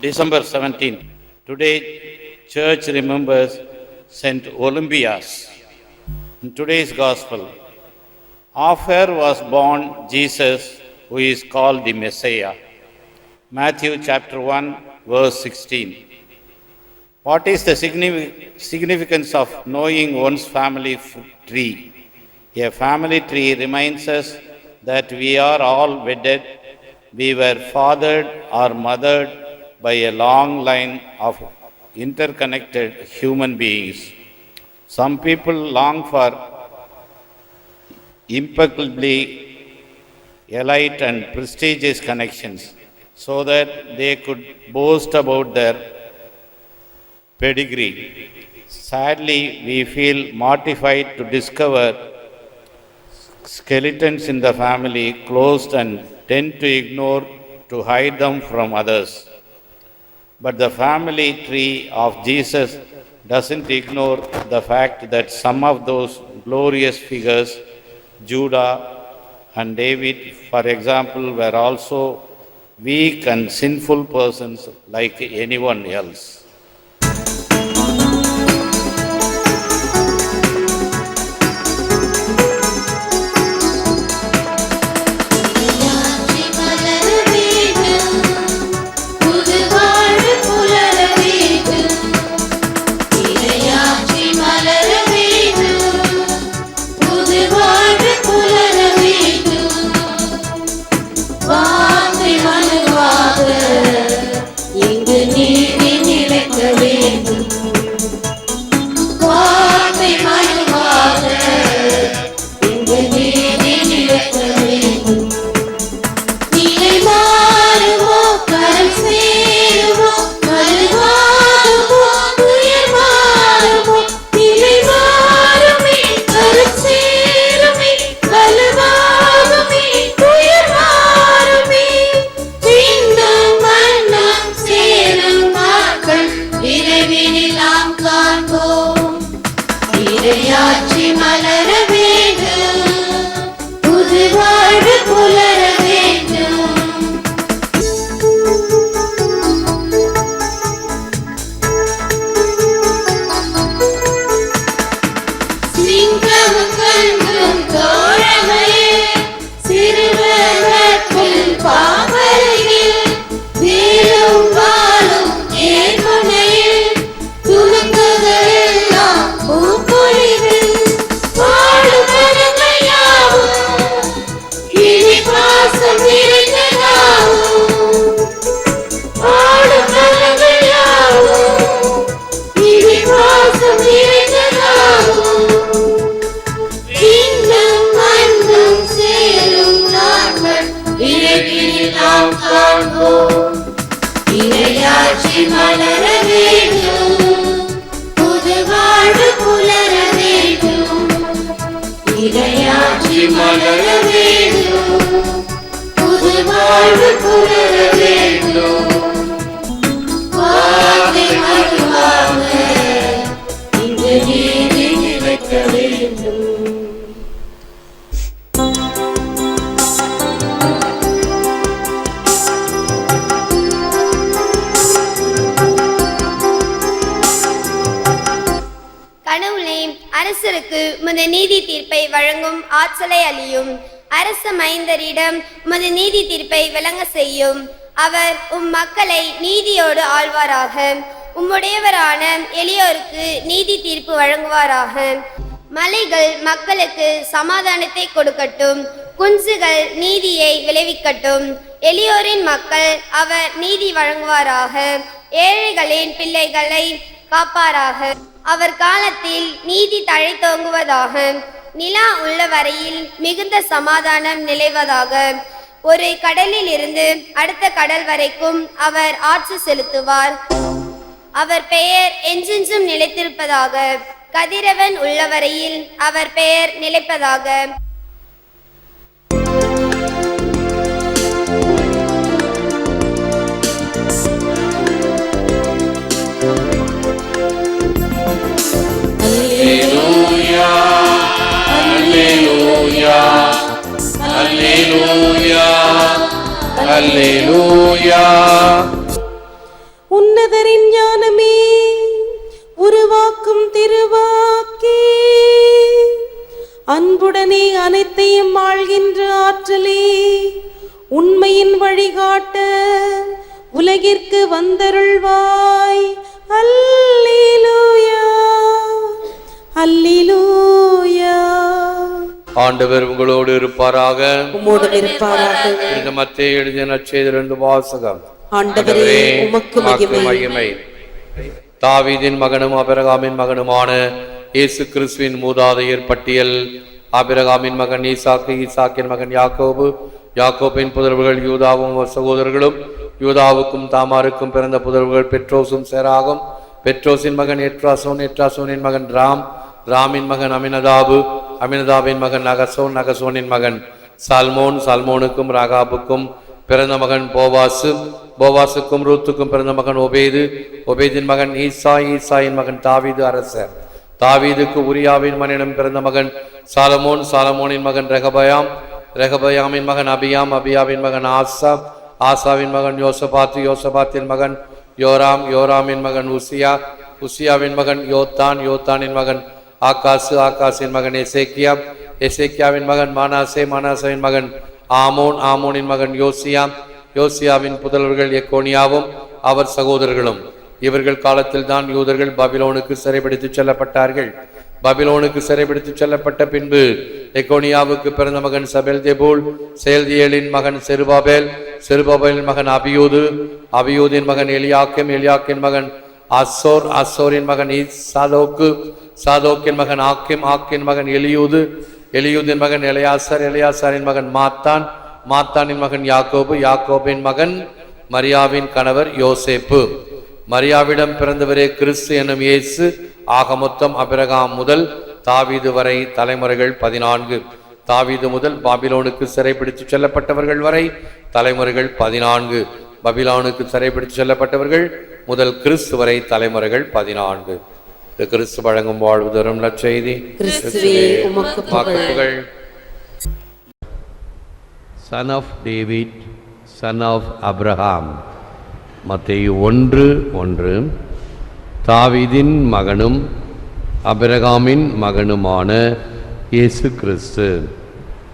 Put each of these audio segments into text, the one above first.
December 17. Today, church remembers Saint Olympias. In today's gospel, of her was born Jesus, who is called the Messiah. Matthew chapter 1, verse 16. What is the significance of knowing one's family tree? A family tree reminds us that we are all wedded, we were fathered or mothered by a long line of interconnected human beings. Some people long for impeccably elite and prestigious connections so that they could boast about their pedigree. Sadly, we feel mortified to discover skeletons in the family closed and tend to ignore to hide them from others. But the family tree of Jesus doesn't ignore the fact that some of those glorious figures, Judah and David, for example, were also weak and sinful persons like anyone else. மலர வேண்டும் புது வாழ்வு புலர வேண்டும் கடவுளே அரசருக்கு உமது நீதி தீர்ப்பை வழங்கும் ஆற்றலை அளியும் அரச மைந்தரிடம் உமது நீதி தீர்ப்பை விளங்க செய்யும். அவர் உம் மக்களை நீதியோடு ஆழ்வாராக உம்முடையவரான எளியோருக்கு நீதி தீர்ப்பு வழங்குவாராக. மலைகள் மக்களுக்கு சமாதானத்தை கொடுக்கட்டும். குஞ்சுகள் நீதியை விளைவிக்கட்டும். எளியோரின் மக்கள் அவர் நீதி வழங்குவாராக. ஏழைகளின் பிள்ளைகளை காப்பாராக. அவர் காலத்தில் நீதி தழைத்தோங்குவதாக நிலா உள்ள வரையில் மிகுந்த சமாதானம் நிலைவதாக ஒரு கடலில் இருந்து அடுத்த கடல் வரைக்கும் அவர் ஆட்சி செலுத்துவார். அவர் பெயர் என்றென்றும் நிலைத்திருப்பதாக கதிரவன் உள்ளவரையில் அவர் பெயர் நிலைப்பதாக உன்னதரின் ஞானமே உருவாக்கும் திருவாக்கே. அன்புடனே அனைத்தையும் ஆழ்கின்ற ஆற்றலே உண்மையின் வழிகாட்ட உலகிற்கு வந்தருள்வாய். அல்லேலூயா. அல்லேலூயா. ஆண்டவர் உங்களோடு இருப்பாராக. உம்மோடு இருப்பாராக. இந்த மத்திய எழுதிய நற்செய்திலிருந்து வாசகம். ஆண்டவரே உமக்கு மகிமை. தாவீதின் மகனும் அபிரகாமின் மகனுமான இயேசு கிறிஸ்துவின் மூதாதையர் பட்டியல் அபிரகாமின் மகன் ஈசாக்கு ஈசாக்கின் மகன் யாக்கோபு. யாக்கோபின் புதல்வர்கள் யூதாவும் சகோதரர்களும் யூதாவுக்கும் தாமாருக்கும் பிறந்த புதல்வர்கள் பெட்ரோஸும் சேராகும். பெட்ரோஸின் மகன் எட்ராசோன் எட்ராசோனின் மகன் ராம். ராமின் மகன் அமினதாபு அமினதாபின் மகன் நகசோன் நகசோனின் மகன் சால்மோன் சால்மோனுக்கும் ராகாபுக்கும் பிறந்த மகன் போவாசு போவாசுக்கும் ரூத்துக்கும் பிறந்த மகன் ஒபேது ஒபேதின் மகன் ஈசா ஈசாயின் மகன் தாவீது அரசர். தாவீதுக்கு உரியாவின் மகனிடம் பிறந்த மகன் சாலமோன் சாலமோனின் மகன் ரெகபயாம் ரெகபயாமின் மகன் அபியாம் அபியாவின் மகன் ஆசா ஆசாவின் மகன் யோசபாத்து யோசபாத்தின் மகன் யோராம் யோராமின் மகன் உசியா உசியாவின் மகன் யோத்தான் யோத்தானின் மகன் ஆகாசு ஆகாசின் மகன் எசேக்கியா எசேக்கியாவின் மகன் மானாசே மானாசேவின் மகன் ஆமோன் ஆமோனின் மகன் யோசியா யோசியாவின் புதல்வர்கள் எக்கோனியாவும் அவர் சகோதரர்களும். இவர்கள் காலத்தில் தான் யூதர்கள் பபிலோனுக்கு சிறைபிடித்துச் செல்லப்பட்டார்கள். பபிலோனுக்கு சிறைபிடித்துச் செல்லப்பட்ட பின்பு எக்கோனியாவுக்கு பிறந்த மகன் சபேல் தேபூல் செயல்தியலின் மகன் செருபாபேல் செருபாபேலின் மகன் அபியூது அபியூதின் மகன் எலியாக்கிம் எலியாக்கின் மகன் அசோர் அசோரின் மகன் ஈஸ் சாதோக்கின் மகன் ஆக்கிம் ஆக்கின் மகன் எலியூது எலியூதின் மகன் எலையாசர் எலையாசாரின் மகன் மாத்தான் மாத்தானின் மகன் யாக்கோபு யாக்கோபின் மகன் மரியாவின் கணவர் யோசேப்பு. மரியாவிடம் பிறந்தவரே கிறிஸ்து எனும் இயேசு ஆக மொத்தம் அபிரகாம் முதல் தாவீது வரை தலைமுறைகள் பதினான்கு. தாவீது முதல் பாபிலோனுக்கு சிறைப்பிடித்து செல்லப்பட்டவர்கள் வரை தலைமுறைகள் பதினான்கு. பபிலானுக்கு சிறைப்பிடித்து செல்லப்பட்டவர்கள் முதல் கிறிஸ்து வரை தலைமுறைகள் பதினான்கு. கிறிஸ்து வழங்கும் வாழ்வு தரும் நற்செய்தி. கிறிஸ்துவே உமக்கு புகழ். புகழ் son of David son of Abraham மத்தேயு ஒன்று ஒன்று. தாவீதின் மகனும் அபிரகாமின் மகனுமான இயேசு கிறிஸ்து.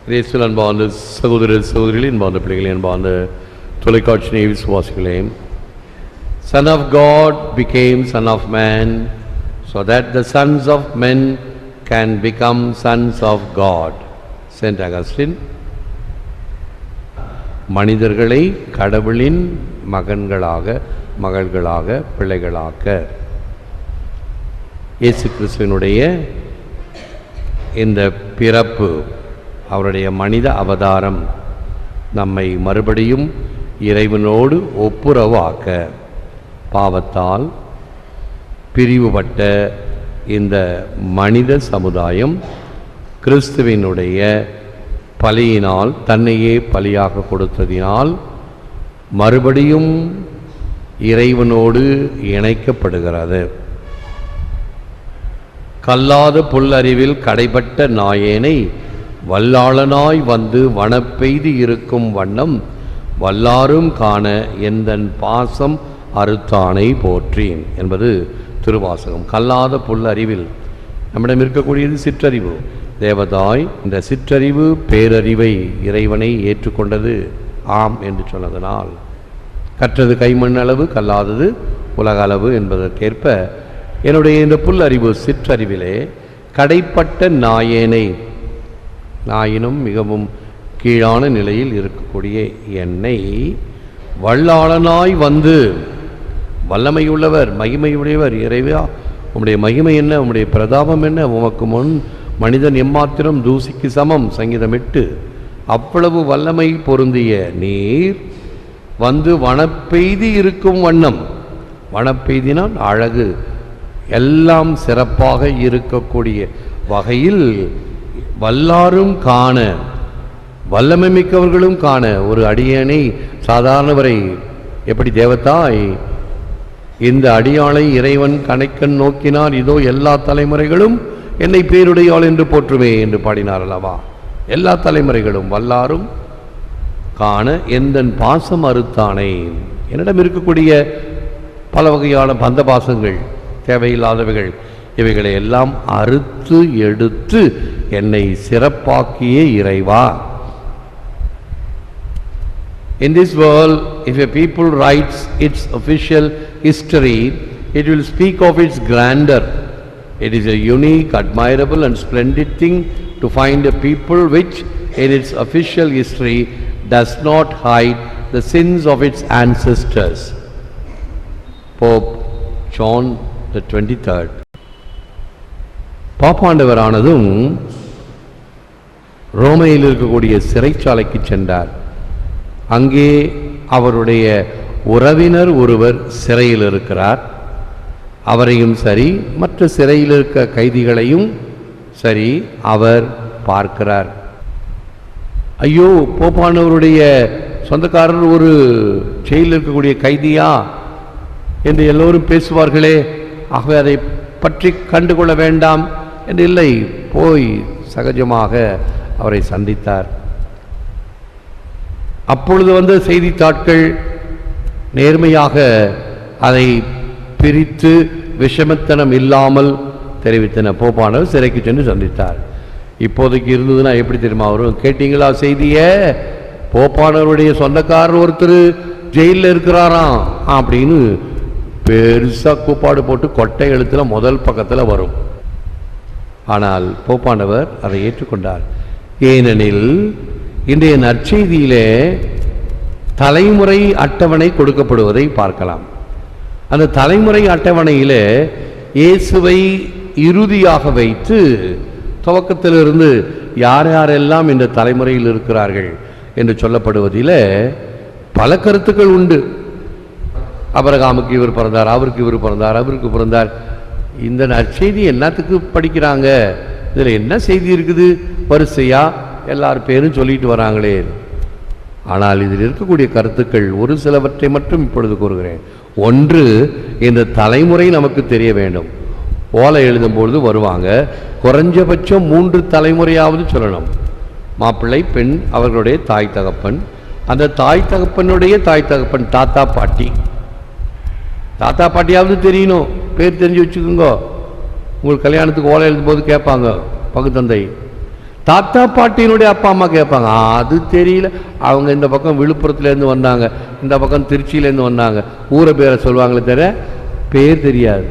இயேசு அன்பார்ந்த சகோதர சகோதரிகள் அன்பார்ந்த பிள்ளைகளே அன்பார்ந்த தொலைக்காட்சி விசுவாசிகளே Son of God became Son of Man, so that the sons of men can become sons of God. Saint Augustine. மனிதர்களை கடவுளின் மகன்களாக மகள்களாக பிள்ளைகளாக்க இயேசு கிறிஸ்துவினுடைய இந்த பிறப்பு அவருடைய மனித அவதாரம் நம்மை மறுபடியும் இறைவனோடு ஒப்புரவாக்க பாவத்தால் பிரிவுபட்ட இந்த மனித சமுதாயம் கிறிஸ்துவினுடைய பலியினால் தன்னையே பலியாக கொடுத்ததினால் மறுபடியும் இறைவனோடு இணைக்கப்படுகிறது. கல்லாத புல்லறிவில் கடைபட்ட நாயேனை வல்லாளனாய் வந்து வனப்பெய்து இருக்கும் வண்ணம் வல்லாரும் காண எந்தன் பாசம் அறுத்தானை போற்றேன் என்பது திருவாசகம். கல்லாத புல்லறிவில் நம்மிடம் இருக்கக்கூடியது சிற்றறிவு. தேவதாய் இந்த சிற்றறிவு பேரறிவை இறைவனை ஏற்றுக்கொண்டது ஆம் என்று சொன்னதனால் கற்றது கைமண் அளவு கல்லாதது உலக அளவு என்பதற்கேற்ப என்னுடைய இந்த புல்லறிவு சிற்றறிவிலே கடைப்பட்ட நாயேனை நாயினும் மிகவும் கீழான நிலையில் இருக்கக்கூடிய என்னை வல்லாளனாய் வந்து வல்லமையுள்ளவர் மகிமையுடையவர். இறைவா உம்முடைய மகிமை என்ன? உம்முடைய பிரதாபம் என்ன? உமக்கு முன் மனிதன் எம்மாத்திரம் தூசிக்கு சமம். சங்கீதமிட்டு அவ்வளவு வல்லமை பொருந்திய நீர் வந்து வனப்பெய்தி இருக்கும் வண்ணம். வனப்பெய்தினால் அழகு எல்லாம் சிறப்பாக இருக்கக்கூடிய வகையில் வல்லாரும் காண வல்லமை மிக்கவர்களும் காண. ஒரு அடியனை சாதாரணவரை எப்படி தேவத்தாய் இந்த அடியாளை இறைவன் கணைக்கண் நோக்கினார். இதோ எல்லா தலைமுறைகளும் என்னை பேருடையாள் என்று போற்றுமே என்று பாடினார் அல்லவா? எல்லா தலைமுறைகளும் வல்லாரும் காண எந்தன் பாசம் அறுத்தானே? என்னிடம் இருக்கக்கூடிய பல வகையான பந்த பாசங்கள் தேவையில்லாதவைகள் இவைகளை எல்லாம் அறுத்து எடுத்து என்னை சிறப்பாக்கிய இறைவா. In this world, if a people writes its official history, it will speak of its grandeur. It is a unique, admirable and splendid thing to find a people which, in its official history, does not hide the sins of its ancestors. Pope John the twenty-third. பாப்பாண்டவரானதும் ரோமையில் இருக்கக்கூடிய சிறைச்சாலைக்கு சென்றார் அங்கே அவருடைய உறவினர் ஒருவர் சிறையில் இருக்கிறார். அவரையும் சரி மற்ற சிறையில் இருக்க கைதிகளையும் சரி அவர் பார்க்கிறார். ஐயோ போப்பானவருடைய சொந்தக்காரர் ஒரு செயலில் இருக்கக்கூடிய கைதியா என்று எல்லோரும் பேசுவார்களே. ஆகவே அதை பற்றி கண்டுகொள்ள வேண்டாம் என்று இல்லை போய் சகஜமாக அவரை சந்தித்தார். அப்பொழுது வந்த செய்தித்தாட்கள் நேர்மையாக அதை பிரித்து விஷமத்தனம் இல்லாமல் தெரிவித்தன. போப்பானவர் சிறைக்கு சென்று சந்தித்தார். இப்போதைக்கு இருந்ததுன்னா எப்படி தெரியுமா வரும்? கேட்டீங்களா செய்திய? போப்பானவருடைய சொந்தக்காரர் ஒருத்தர் ஜெயிலில் இருக்கிறாராம் அப்படின்னு பெருசாக கூப்பாடு போட்டு கொட்டை எழுத்தில் முதல் பக்கத்தில் வரும். ஆனால் போப்பானவர் அதை ஏற்றுக்கொண்டார். ஏனெனில் இன்றைய நற்செய்தியிலே தலைமுறை அட்டவணை கொடுக்கப்படுவதை பார்க்கலாம். அந்த தலைமுறை அட்டவணையில் இயேசுவை இறுதியாக வைத்து துவக்கத்திலிருந்து யார் யாரெல்லாம் இந்த தலைமுறையில் இருக்கிறார்கள் என்று சொல்லப்படுவதில் பல கருத்துக்கள் உண்டு. அபரகாமுக்கு இவர் பிறந்தார் அவருக்கு இவர் பிறந்தார் அவருக்கு பிறந்தார். இந்த நற்செய்தி என்னத்துக்கு படிக்கிறாங்க. இதில் என்ன செய்தி இருக்குது? வரிசையா? எல்லார் பேரும் சொல்லிட்டு வராங்களே. ஆனால் இதில் இருக்கக்கூடிய கருத்துக்கள் ஒரு சிலவற்றை மட்டும் இப்பொழுது கூறுகிறேன். ஒன்று இந்த தலைமுறை நமக்கு தெரிய வேண்டும். ஓலை எழுதும்பொழுது வருவாங்க. குறைஞ்சபட்சம் மூன்று தலைமுறையாவது சொல்லணும். மாப்பிள்ளை பெண் அவர்களுடைய தாய் தகப்பன். அந்த தாய் தகப்பனுடைய தாய் தகப்பன் தாத்தா பாட்டி. தாத்தா பாட்டியாவது தெரியணும். பேர் தெரிஞ்சு வச்சுக்கோங்க. உங்களுக்கு கல்யாணத்துக்கு ஓலை எழுதும் போது கேட்பாங்க. பகுத்தந்தை தாத்தா பாட்டியினுடைய அப்பா அம்மா கேட்பாங்க அது தெரியல. அவங்க இந்த பக்கம் விழுப்புரத்துலேருந்து வந்தாங்க இந்த பக்கம் திருச்சியிலேருந்து வந்தாங்க. ஊரை பேரை சொல்லுவாங்களே தவிர பேர் தெரியாது.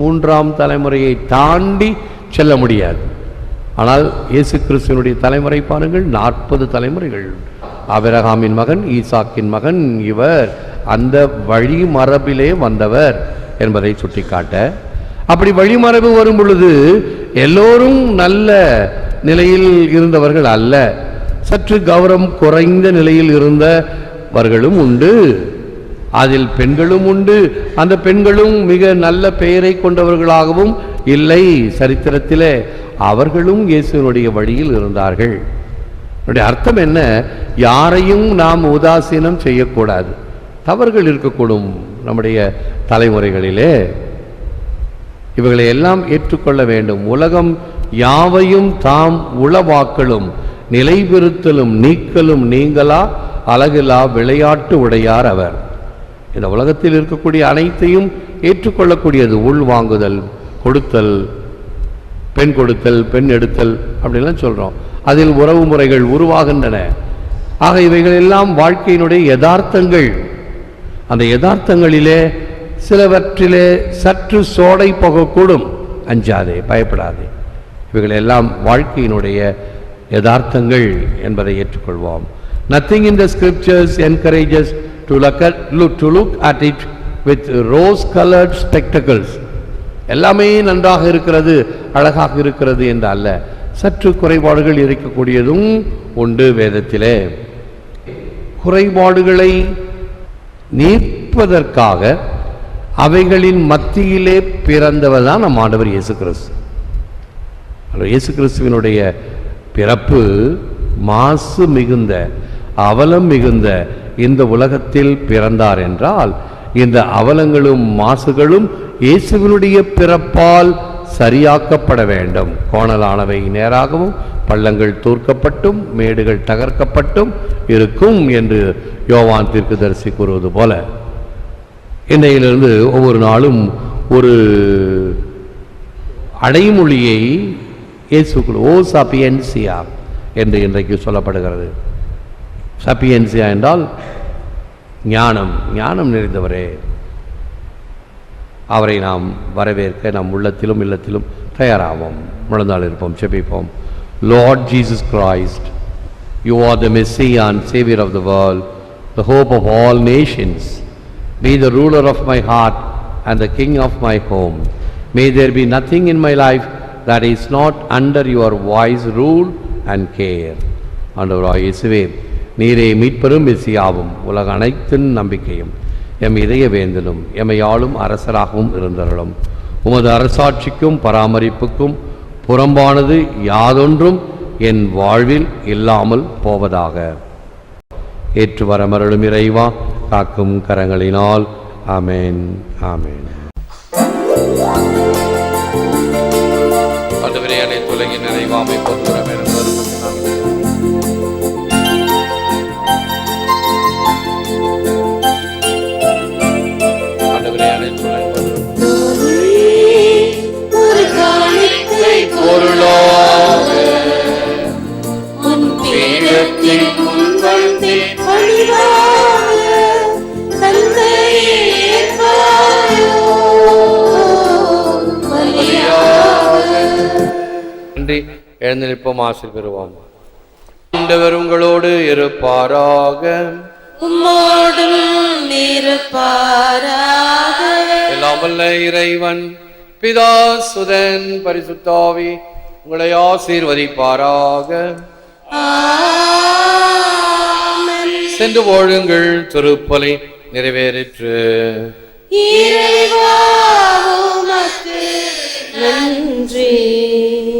மூன்றாம் தலைமுறையை தாண்டி செல்ல முடியாது. ஆனால் இயேசு கிறிஸ்துவனுடைய தலைமுறை பாருங்கள் நாற்பது தலைமுறைகள். ஆபிரகாமின் மகன் ஈசாக்கின் மகன் இவர் அந்த வழிமரபிலே வந்தவர் என்பதை சுட்டிக்காட்ட. அப்படி வழிமரபு வரும் பொழுது எல்லோரும் நல்ல நிலையில் இருந்தவர்கள் அல்ல. சற்று கௌரவம் குறைந்த நிலையில் இருந்தவர்களும் உண்டு. அதில் பெண்களும் உண்டு. அந்த பெண்களும் மிக நல்ல பெயரை கொண்டவர்களாகவும் இல்லை. சரித்திரத்திலே அவர்களும் இயேசுவினுடைய வழியில் இருந்தார்கள். என்னுடைய அர்த்தம் என்ன? யாரையும் நாம் உதாசீனம் செய்யக்கூடாது. தவறுகள் இருக்கக்கூடும் நம்முடைய தலைமுறைகளிலே. இவர்களை எல்லாம் ஏற்றுக்கொள்ள வேண்டும். உலகம் யாவையும் தாம் உளவாக்கலும் நிலைபெறுத்தலும் நீக்கலும் நீங்களா? அழகிலா விளையாட்டு உடையார் அவர். இந்த உலகத்தில் இருக்கக்கூடிய அனைத்தையும் ஏற்றுக்கொள்ளக்கூடியது உள்வாங்குதல் கொடுத்தல் பெண் கொடுத்தல் பெண் எடுத்தல் அப்படின்லாம் சொல்றோம். அதில் உறவு முறைகள் உருவாகின்றன. ஆக இவைகள் எல்லாம் வாழ்க்கையினுடைய யதார்த்தங்கள். அந்த யதார்த்தங்களிலே சிலவற்றிலே சற்று சோடை போகக்கூடும். அஞ்சாதே பயப்படாதே. இவைகள் எல்லாம் வாழ்க்கையினுடைய யதார்த்தங்கள் என்பதை ஏற்றுக்கொள்வோம். Nothing in the scriptures encourages to look at look to look at it with rose எல்லாமே நன்றாக இருக்கிறது அழகாக இருக்கிறது என்று அல்ல. சற்று குறைபாடுகள் இருக்கக்கூடியதும் உண்டு வேதத்திலே. குறைபாடுகளை நீப்பதற்காக அவைகளின் மத்தியிலே பிறந்தவர் தான் நம் ஆண்டவர் இயேசு கிறிஸ்து. அல்ல, இயேசு கிறிஸ்துவினுடைய பிறப்பு மாசு மிகுந்த அவலம் மிகுந்த இந்த உலகத்தில் பிறந்தார் என்றால் இந்த அவலங்களும் மாசுகளும் இயேசுவினுடைய பிறப்பால் சரியாக்கப்பட வேண்டும். கோணலானவை நேராகவும் பள்ளங்கள் தூர்க்கப்பட்டும் மேடுகள் தகர்க்கப்பட்டும் இருக்கும் என்று யோவான் தீர்க்கதரிசி கூறுவது போல இன்னையிலிருந்து ஒவ்வொரு நாளும் ஒரு அடைமொழியை இயேசுக்குள் ஓ சப்பியன்சியா என்று இன்றைக்கு சொல்லப்படுகிறது. சப்பியன்சியா என்றால் ஞானம் ஞானம் நிறைந்தவரே. அவரை நாம் வரவேற்க நம் உள்ளத்திலும் இல்லத்திலும் தயாராவோம். முழந்தாள் இருப்போம் செபிப்போம் Lord Jesus Christ you are the messiah and saviour of the world the hope of all nations Be the ruler of my heart and the king of my home may there be nothing in my life that is not under your wise rule and care. ஆண்டவராய் இயேசுவே நீரே மீட்பெரும் மெசியாவும் உலக அனைத்தின் நம்பிக்கையும் M இதய வேந்தலும் அரசராகவும் இருந்தருளும். உமது அரசாட்சிக்கும் பராமரிப்புக்கும் புறம்பானது யாதொன்றும் என் வாழ்வில் இல்லாமல் போவதாக. ஏற்று வரமருளும் இறைவா காக்கும் கரங்களினால். ஆமேன் ஆமேன். ஆண்டவரே அனைத்து நிறைவாமை பொறுப்புறம் எழுந்து நிற்போம் ஆசிர் பெறுவோம். ஆண்டவர் உங்களோடு இருப்பாராக. உம்மோடும் இருப்பாராக. எல்லாம் வல்ல இறைவன் பிதா சுதன் பரிசுத்தாவி உங்களை ஆசீர்வதிப்பாராக. சென்று வாழுங்கள் திருப்பலி நிறைவேறிற்று. நன்றி.